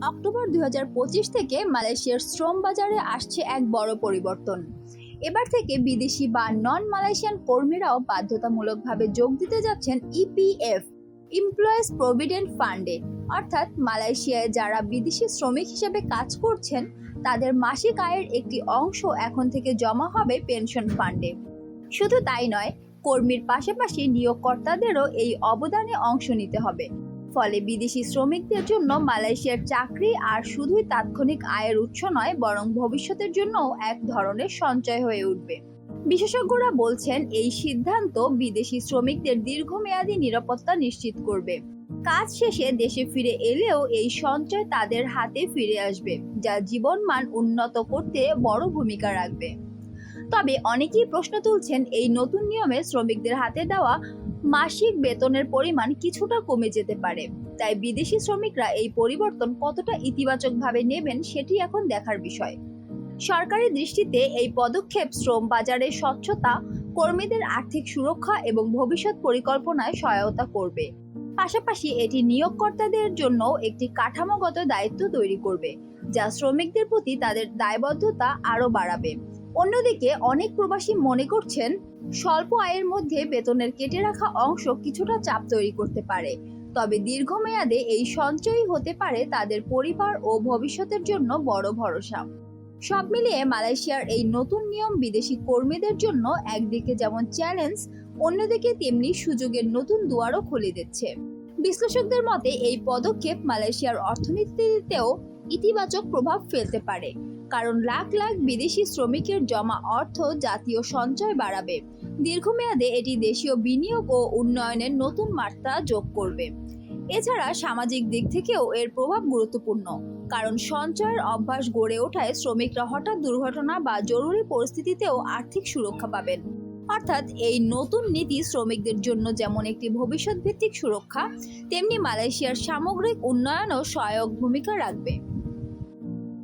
October দুই হাজার পঁচিশ থেকে মালয়েশিয়ার শ্রম বাজারে আসছে এক বড় পরিবর্তন। এবার থেকে বিদেশি বা নন মালয়েশিয়ান কর্মীরাও বাধ্যতামূলকভাবে যোগ দিতে যাচ্ছেন ইপিএফ এমপ্লয়েজ প্রভিডেন্ট ফান্ডে অর্থাৎ মালয়েশিয়ায় যারা বিদেশি শ্রমিক হিসেবে কাজ করছেন, তাদের মাসিক আয়ের একটি অংশ এখন থেকে জমা হবে পেনশন ফান্ডে। শুধু তাই নয়, কর্মীর পাশাপাশি নিয়োগকর্তাদেরও এই অবদানে অংশ নিতে হবে। ফলে বিদেশি শ্রমিকদের জন্য মালয়েশিয়ার চাকরি আর শুধুই তাৎক্ষণিক আয়ের উৎস নয়, বরং ভবিষ্যতের জন্যও এক ধরনের সঞ্চয় হয়ে উঠবে। বিশেষজ্ঞরা বলছেন, এই সিদ্ধান্ত বিদেশি শ্রমিকদের দীর্ঘমেয়াদী নিরাপত্তা নিশ্চিত করবে। কাজ শেষে দেশে ফিরে এলেও এই সঞ্চয় তাদের হাতে ফিরে আসবে, যা জীবনমান উন্নত করতে বড় ভূমিকা রাখবে। তবে অনেকেই প্রশ্ন তুলছেন এই নতুন নিয়মে শ্রমিকদের হাতে দেওয়া মাসিক বেতনের পরিমাণ কিছুটা কমে যেতে পারে। তাই বিদেশি শ্রমিকরা এই পরিবর্তন কতটা ইতিবাচকভাবে নেবেন সেটি এখন দেখার বিষয়। সরকারি দৃষ্টিতে এই পদক্ষেপ শ্রম বাজারে স্বচ্ছতা, কর্মীদের আর্থিক সুরক্ষা এবং ভবিষ্যৎ পরিকল্পনায় সহায়তা করবে। পাশাপাশি এটি নিয়োগকর্তাদের জন্য একটি কাঠামোগত দায়িত্ব তৈরি করবে, যা শ্রমিকদের প্রতি তাদের দায়বদ্ধতা আরও বাড়াবে। অন্যদিকে অনেক প্রবাসী মনে করছেন স্বল্প আয়ের মধ্যে বেতনের কেটে রাখা অংশ কিছুটা চাপ তৈরি করতে পারে। তবে দীর্ঘমেয়াদে এই সঞ্চয়ই হতে পারে তাদের পরিবার ও ভবিষ্যতের জন্য বড় ভরসা। সব মিলিয়ে মালয়েশিয়ার এই নতুন নিয়ম বিদেশি কর্মীদের জন্য একদিকে যেমন চ্যালেঞ্জ, অন্যদিকে তেমনি সুযোগের নতুন দুয়ারও খুলে দিচ্ছে। বিশ্লেষকদের মতে এই পদক্ষেপ মালয়েশিয়ার অর্থনীতিতেও ইতিবাচক প্রভাব ফেলতে পারে। কারণ লাখ লাখ বিদেশি শ্রমিকের জমা অর্থ জাতীয় সঞ্চয় বাড়াবে। দীর্ঘমেয়াদে এটি দেশীয় বিনিয়োগ ও উন্নয়নের নতুন মাত্রা যোগ করবে। এছাড়া সামাজিক দিক থেকেও এর প্রভাব গুরুত্বপূর্ণ, কারণ সঞ্চয়ের অভ্যাস গড়ে ওঠায় শ্রমিকরা হঠাৎ দুর্ঘটনা বা জরুরি পরিস্থিতিতেও আর্থিক সুরক্ষা পাবেন। অর্থাৎ এই নতুন নীতি শ্রমিকদের জন্য যেমন একটি ভবিষ্যৎ ভিত্তিক সুরক্ষা, তেমনি মালয়েশিয়ার সামগ্রিক উন্নয়নও সহায়ক ভূমিকা রাখবে।